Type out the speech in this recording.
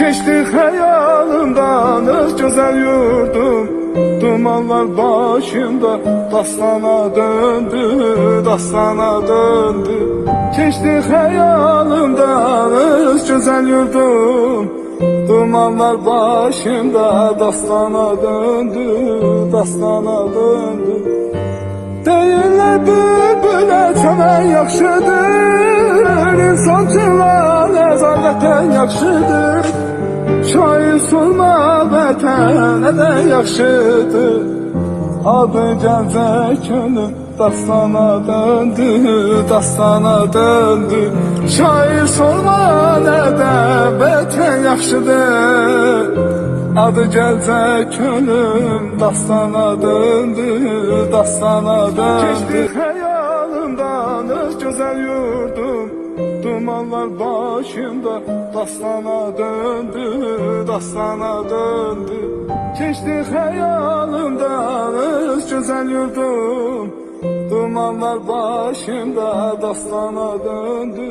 Keçti hayalımdan öz güzel yurdum. Dumanlar başımda dastana döndü, dastana döndü. Keçti hayalımdan öz güzel yurdum. Dumanlar başımda dastana döndü, dastana döndü. Deyirlər bülbülə çəmən yaxşıdır İnsancılar nəzarətən yaxşıdır Şair sorma vətən nədən yaxşıdır. Adı gəncə könül dastana döndü, dastana döndü. Şair sorma nədən vətən yaxşıdır. Adı gəlcə könlüm dastana döndü, dastana döndü. Keçdi xəyalımdan öz gözəl yurdum. Dumanlar başımda dastana döndü, dastana döndü. Keçdi xəyalımdan öz gözəl yurdum. Dumanlar başımda dastana döndü